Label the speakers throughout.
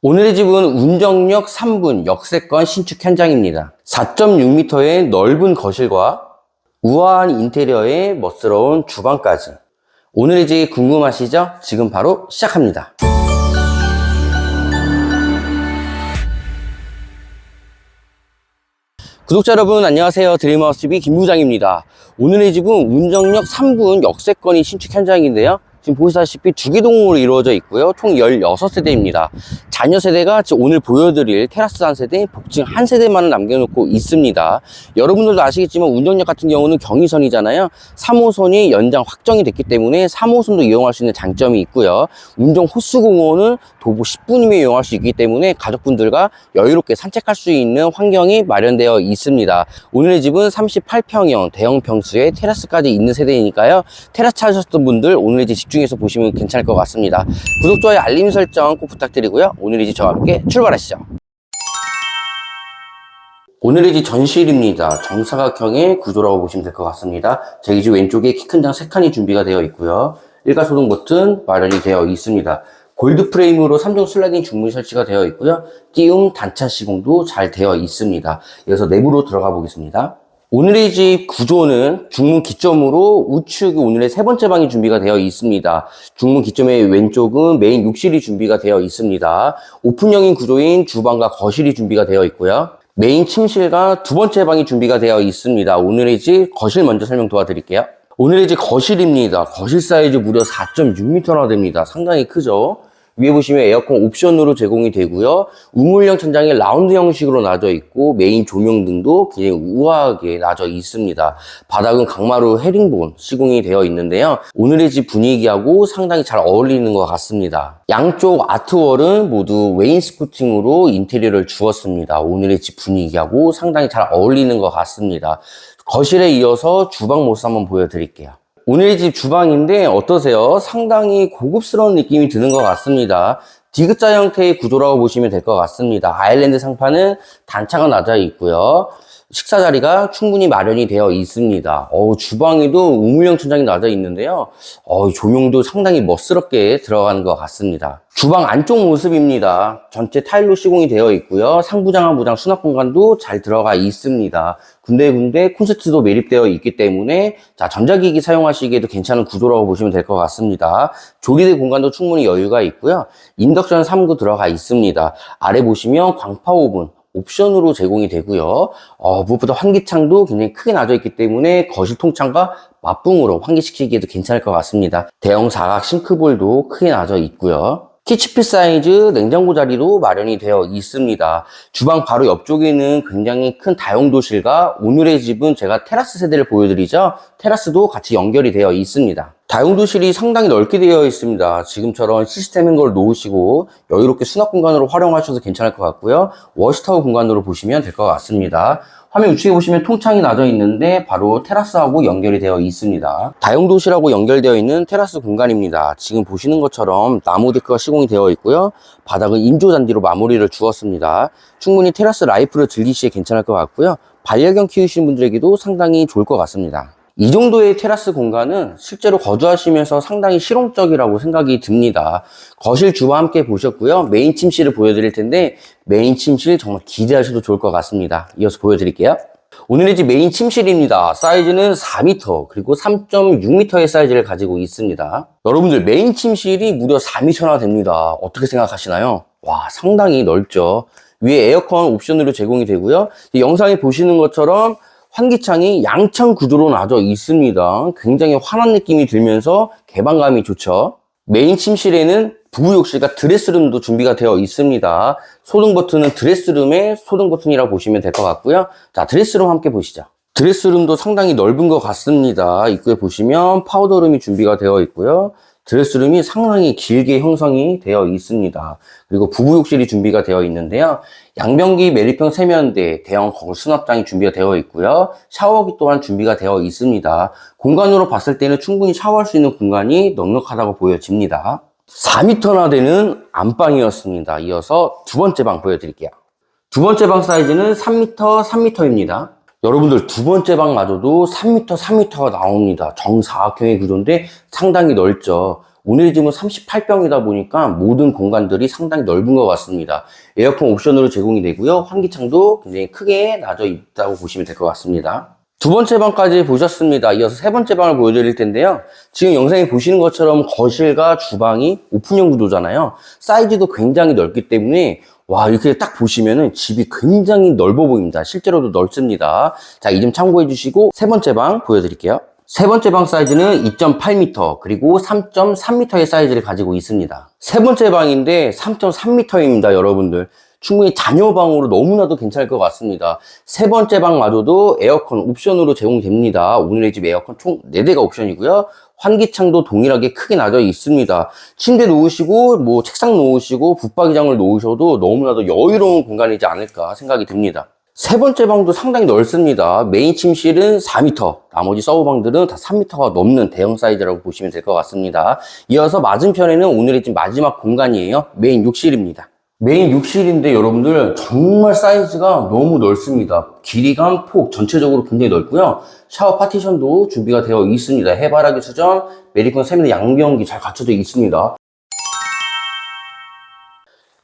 Speaker 1: 오늘의 집은 운정역 3분 역세권 신축 현장입니다. 4.6m의 넓은 거실과 우아한 인테리어의 멋스러운 주방까지. 오늘의 집 궁금하시죠? 지금 바로 시작합니다. 구독자 여러분 안녕하세요 드림하우스 TV 김부장입니다 오늘의 집은 운정역 3분 역세권이 신축 현장인데요 지금 보시다시피 주기동으로 이루어져 있고요. 총 16세대입니다. 자녀 세대가 오늘 보여드릴 테라스 한 세대 복층 한 세대만을 남겨놓고 있습니다. 여러분들도 아시겠지만 운정역 같은 경우는 경의선이잖아요. 3호선이 연장 확정이 됐기 때문에 3호선도 이용할 수 있는 장점이 있고요. 운정 호수공원은 도보 10분이면 이용할 수 있기 때문에 가족분들과 여유롭게 산책할 수 있는 환경이 마련되어 있습니다. 오늘의 집은 38평형 대형 평수에 테라스까지 있는 세대이니까요. 테라스 찾으셨던 분들 오늘의 집 집중 해서 보시면 괜찮을 것 같습니다. 구독, 좋아요, 알림 설정 꼭 부탁드리고요. 오늘의 집 저와 함께 출발하시죠. 오늘의 집 전실입니다. 정사각형의 구조라고 보시면 될 것 같습니다. 제집 왼쪽에 키 큰 장 3칸이 준비가 되어 있고요. 일가소등 버튼 마련이 되어 있습니다. 골드 프레임으로 3종 슬라이딩 중문 설치가 되어 있고요. 띄움 단차 시공도 잘 되어 있습니다. 그래서 내부로 들어가 보겠습니다. 오늘의 집 구조는 중문 기점으로 우측이 오늘의 세 번째 방이 준비가 되어 있습니다. 중문 기점의 왼쪽은 메인 욕실이 준비가 되어 있습니다. 오픈형인 구조인 주방과 거실이 준비가 되어 있고요. 메인 침실과 두 번째 방이 준비가 되어 있습니다. 오늘의 집 거실 먼저 설명 도와드릴게요. 오늘의 집 거실입니다. 거실 사이즈 무려 4.6m나 됩니다. 상당히 크죠? 위에 보시면 에어컨 옵션으로 제공이 되고요. 우물형 천장에 라운드 형식으로 놔져 있고 메인 조명 등도 굉장히 우아하게 놔져 있습니다. 바닥은 강마루 헤링본 시공이 되어 있는데요. 오늘의 집 분위기하고 상당히 잘 어울리는 것 같습니다. 양쪽 아트월은 모두 웨인스코팅으로 인테리어를 주었습니다. 오늘의 집 분위기하고 상당히 잘 어울리는 것 같습니다. 거실에 이어서 주방 모습 한번 보여드릴게요. 오늘의 집 주방인데 어떠세요? 상당히 고급스러운 느낌이 드는 것 같습니다. 디귿자 형태의 구조라고 보시면 될 것 같습니다. 아일랜드 상판은 단차가 낮아 있고요. 식사 자리가 충분히 마련이 되어 있습니다. 어 주방에도 우물형 천장이 낮아 있는데요. 어 조명도 상당히 멋스럽게 들어가는 것 같습니다. 주방 안쪽 모습입니다. 전체 타일로 시공이 되어 있고요. 상부장, 하부장 수납 공간도 잘 들어가 있습니다. 군데군데 콘센트도 매립되어 있기 때문에 자 전자기기 사용하시기에도 괜찮은 구조라고 보시면 될 것 같습니다. 조리대 공간도 충분히 여유가 있고요. 인덕션 3구 들어가 있습니다. 아래 보시면 광파 오븐 옵션으로 제공이 되고요. 어, 무엇보다 환기창도 굉장히 크게 놔져 있기 때문에 거실 통창과 맞붕으로 환기시키기에도 괜찮을 것 같습니다. 대형 사각 싱크볼도 크게 놔져 있고요. 키치핏 사이즈 냉장고 자리도 마련이 되어 있습니다. 주방 바로 옆쪽에는 굉장히 큰 다용도실과 오늘의 집은 제가 테라스 세대를 보여드리죠. 테라스도 같이 연결이 되어 있습니다. 다용도실이 상당히 넓게 되어 있습니다. 지금처럼 시스템인 걸 놓으시고 여유롭게 수납 공간으로 활용하셔도 괜찮을 것 같고요. 워시타워 공간으로 보시면 될 것 같습니다. 화면 우측에 보시면 통창이 놔져 있는데 바로 테라스하고 연결이 되어 있습니다. 다용도실하고 연결되어 있는 테라스 공간입니다. 지금 보시는 것처럼 나무 데크가 시공이 되어 있고요. 바닥은 인조 잔디로 마무리를 주었습니다. 충분히 테라스 라이프를 즐기시기에 괜찮을 것 같고요. 반려견 키우시는 분들에게도 상당히 좋을 것 같습니다. 이 정도의 테라스 공간은 실제로 거주하시면서 상당히 실용적이라고 생각이 듭니다. 거실 주와 함께 보셨고요. 메인 침실을 보여드릴 텐데 메인 침실 정말 기대하셔도 좋을 것 같습니다. 이어서 보여드릴게요. 오늘의 집 메인 침실입니다. 사이즈는 4m 그리고 3.6m의 사이즈를 가지고 있습니다. 여러분들 메인 침실이 무려 4m나 됩니다. 어떻게 생각하시나요? 와 상당히 넓죠. 위에 에어컨 옵션으로 제공이 되고요. 이 영상에 보시는 것처럼 환기창이 양창 구조로 놔져 있습니다. 굉장히 환한 느낌이 들면서 개방감이 좋죠. 메인 침실에는 부부 욕실과 드레스룸도 준비가 되어 있습니다. 소등 버튼은 드레스룸의 소등 버튼이라고 보시면 될 것 같고요. 자, 드레스룸 함께 보시죠. 드레스룸도 상당히 넓은 것 같습니다. 입구에 보시면 파우더룸이 준비가 되어 있고요. 드레스룸이 상당히 길게 형성이 되어 있습니다. 그리고 부부 욕실이 준비가 되어 있는데요. 양변기 매립형 세면대, 대형 거울 수납장이 준비가 되어 있고요. 샤워기 또한 준비가 되어 있습니다. 공간으로 봤을 때는 충분히 샤워할 수 있는 공간이 넉넉하다고 보여집니다. 4m나 되는 안방이었습니다. 이어서 두 번째 방 보여드릴게요. 두 번째 방 사이즈는 3m, 3m입니다. 여러분들 두 번째 방마저도 3m, 3m가 나옵니다. 정사각형의 구조인데 상당히 넓죠. 오늘의 집은 38평이다 보니까 모든 공간들이 상당히 넓은 것 같습니다. 에어컨 옵션으로 제공이 되고요. 환기창도 굉장히 크게 나져 있다고 보시면 될 것 같습니다. 두 번째 방까지 보셨습니다. 이어서 세 번째 방을 보여드릴 텐데요. 지금 영상에 보시는 것처럼 거실과 주방이 오픈형 구도잖아요. 사이즈도 굉장히 넓기 때문에 와 이렇게 딱 보시면은 집이 굉장히 넓어 보입니다. 실제로도 넓습니다. 자, 이 점 참고해 주시고 세 번째 방 보여드릴게요. 세 번째 방 사이즈는 2.8m 그리고 3.3m의 사이즈를 가지고 있습니다. 세 번째 방인데 3.3m입니다, 여러분들. 충분히 자녀 방으로 너무나도 괜찮을 것 같습니다. 세 번째 방마저도 에어컨 옵션으로 제공됩니다. 오늘의 집 에어컨 총 4대가 옵션이고요. 환기창도 동일하게 크게 나져 있습니다. 침대 놓으시고 뭐 책상 놓으시고 붙박이장을 놓으셔도 너무나도 여유로운 공간이지 않을까 생각이 듭니다. 세 번째 방도 상당히 넓습니다. 메인 침실은 4m, 나머지 서브 방들은 다 3m가 넘는 대형 사이즈라고 보시면 될 것 같습니다. 이어서 맞은편에는 오늘의 집 마지막 공간이에요. 메인 욕실입니다. 메인 욕실인데 여러분들 정말 사이즈가 너무 넓습니다. 길이감, 폭 전체적으로 굉장히 넓고요. 샤워 파티션도 준비가 되어 있습니다. 해바라기 수전, 메리콘 세미나 양변기 잘 갖춰져 있습니다.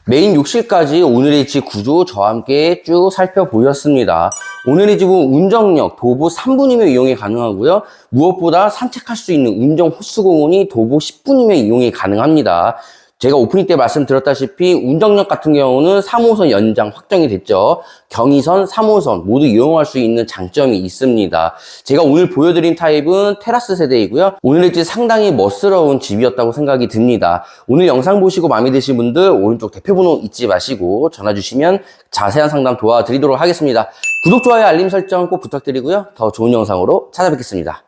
Speaker 1: 메인 욕실까지 오늘의 집 구조 저와 함께 쭉 살펴보셨습니다. 오늘의 집은 운정역 도보 3분이면 이용이 가능하고요. 무엇보다 산책할 수 있는 운정 호수공원이 도보 10분이면 이용이 가능합니다. 제가 오프닝 때 말씀드렸다시피 운정역 같은 경우는 3호선 연장 확정이 됐죠. 경의선, 3호선 모두 이용할 수 있는 장점이 있습니다. 제가 오늘 보여드린 타입은 테라스 세대이고요. 오늘의 집 상당히 멋스러운 집이었다고 생각이 듭니다. 오늘 영상 보시고 마음에 드신 분들 오른쪽 대표번호 잊지 마시고 전화 주시면 자세한 상담 도와드리도록 하겠습니다. 구독, 좋아요, 알림 설정 꼭 부탁드리고요. 더 좋은 영상으로 찾아뵙겠습니다.